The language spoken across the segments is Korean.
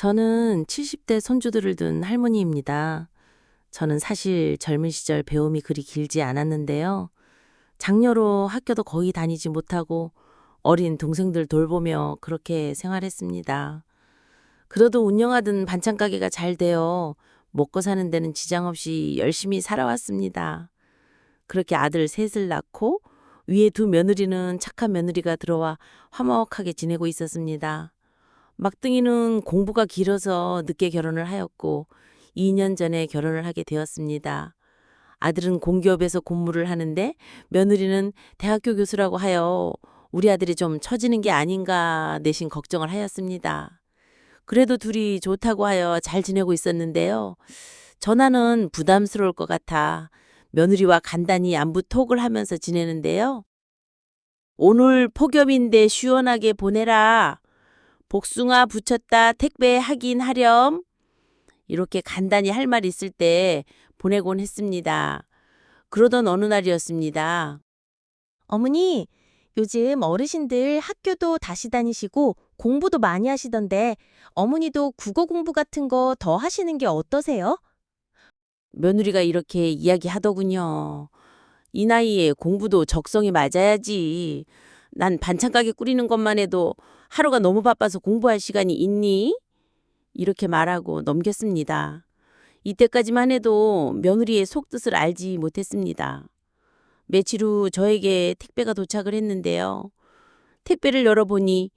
저는 70대 손주들을 둔 할머니입니다. 저는 사실 젊은 시절 배움이 그리 길지 않았는데요. 장녀로 학교도 거의 다니지 못하고 어린 동생들 돌보며 그렇게 생활했습니다. 그래도 운영하던 반찬 가게가 잘 되어 먹고 사는 데는 지장 없이 열심히 살아왔습니다. 그렇게 아들 셋을 낳고 위에 두 며느리는 착한 며느리가 들어와 화목하게 지내고 있었습니다. 막둥이는 공부가 길어서 늦게 결혼을 하였고 2년 전에 결혼을 하게 되었습니다. 아들은 공기업에서 근무를 하는데 며느리는 대학교 교수라고 하여 우리 아들이 좀 처지는 게 아닌가 내심 걱정을 하였습니다. 그래도 둘이 좋다고 하여 잘 지내고 있었는데요. 전화는 부담스러울 것 같아 며느리와 간단히 안부 톡을 하면서 지내는데요. 오늘 폭염인데 시원하게 보내라. 복숭아 붙였다 택배 하긴 하렴. 이렇게 간단히 할 말 있을 때 보내곤 했습니다. 그러던 어느 날이었습니다. 어머니, 요즘 어르신들 학교도 다시 다니시고 공부도 많이 하시던데 어머니도 국어 공부 같은 거 더 하시는 게 어떠세요? 며느리가 이렇게 이야기하더군요. 이 나이에 공부도 적성에 맞아야지. 난 반찬 가게 꾸리는 것만 해도 하루가 너무 바빠서 공부할 시간이 있니? 이렇게 말하고 넘겼습니다. 이때까지만 해도 며느리의 속뜻을 알지 못했습니다. 며칠 후 저에게 택배가 도착을 했는데요. 택배를 열어보니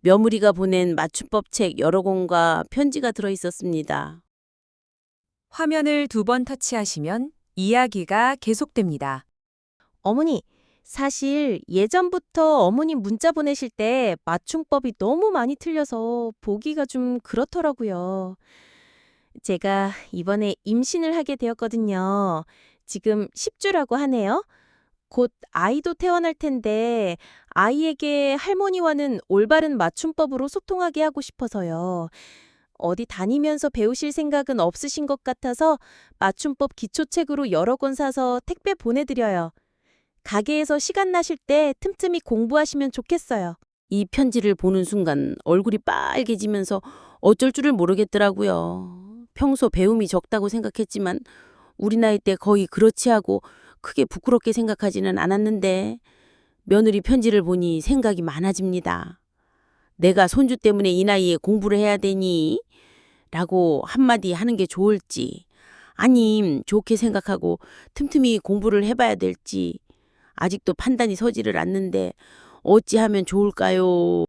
며느리가 보낸 맞춤법 책 여러 권과 편지가 들어 있었습니다. 화면을 두 번 터치하시면 이야기가 계속됩니다. 어머니, 사실 예전부터 어머니 문자 보내실 때 맞춤법이 너무 많이 틀려서 보기가 좀 그렇더라고요. 제가 이번에 임신을 하게 되었거든요. 지금 10주라고 하네요. 곧 아이도 태어날 텐데 아이에게 할머니와는 올바른 맞춤법으로 소통하게 하고 싶어서요. 어디 다니면서 배우실 생각은 없으신 것 같아서 맞춤법 기초책으로 여러 권 사서 택배 보내드려요. 가게에서 시간 나실 때 틈틈이 공부하시면 좋겠어요. 이 편지를 보는 순간 얼굴이 빨개지면서 어쩔 줄을 모르겠더라고요. 평소 배움이 적다고 생각했지만 우리 나이 때 거의 그렇지 하고 크게 부끄럽게 생각하지는 않았는데 며느리 편지를 보니 생각이 많아집니다. 내가 손주 때문에 이 나이에 공부를 해야 되니? 라고 한마디 하는 게 좋을지 아님 좋게 생각하고 틈틈이 공부를 해봐야 될지 아직도 판단이 서지를 않는데 어찌하면 좋을까요?